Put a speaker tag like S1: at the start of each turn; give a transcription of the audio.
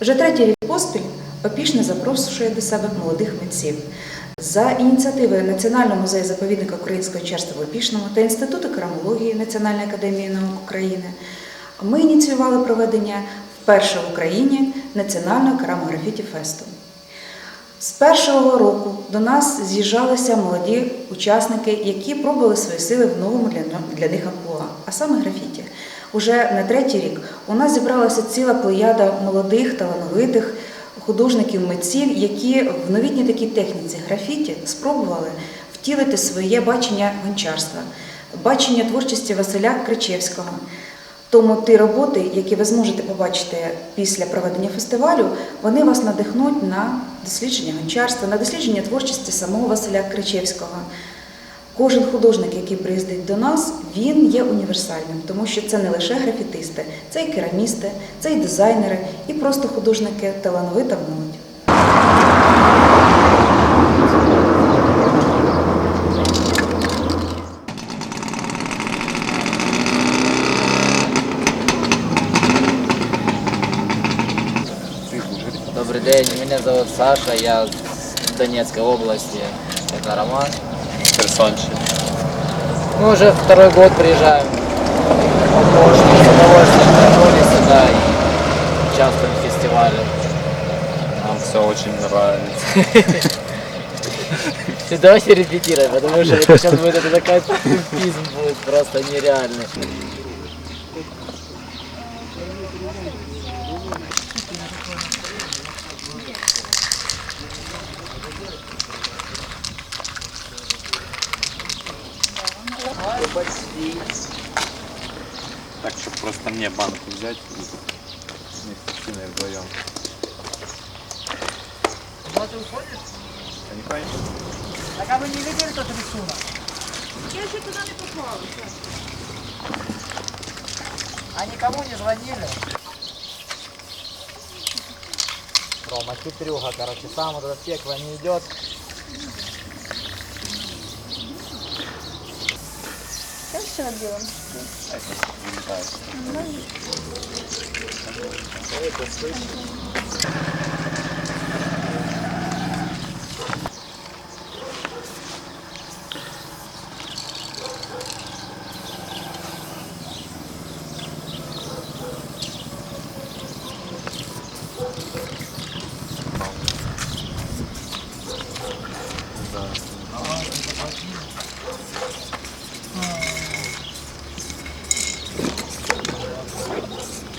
S1: Вже третій рік поспіль Опішне запрошує до себе молодих митців. За ініціативи Національного музею заповідника українського черства в Опішному та Інституту керамології Національної академії наук України ми ініціювали проведення вперше в Україні національного керамографіті фесту. З першого року до нас з'їжджалися молоді учасники, які пробували свої сили в новому для, для них амплуа, а саме графіті. Уже на третій рік у нас зібралася ціла плеяда молодих, талановитих художників, митців, які в новітній такій техніці графіті спробували втілити своє бачення гончарства, бачення творчості Василя Кричевського. Тому ті роботи, які ви зможете побачити після проведення фестивалю, вони вас надихнуть на дослідження гончарства, на дослідження творчості самого Василя Кричевського. Кожен художник, який приїздить до нас, він є універсальним, тому що це не лише графітисти, це і керамісти, це і дизайнери, і просто художники талановита молодь.
S2: Добрый день, меня зовут Саша, я с Донецкой области. Это Роман.
S3: Херсонщина.
S2: Мы уже второй год приезжаем. С удовольствием вернулись сюда и участвуем в фестивале.
S3: Нам все очень нравится.
S2: Ты давайте репетируем, потому что это сейчас будет это такой пизм будет просто нереальный.
S3: Так, чтобы просто мне банку взять и мы с Кристиной вдвоем. Да не пойму.
S4: Так а ви не видели тот рисунок?
S5: Я ще туди не попалася.
S4: А никому не звонили?
S2: Рома, хитрюга, короче, сам вот этот пекло не идет.
S5: Робила.
S3: Это вылетает.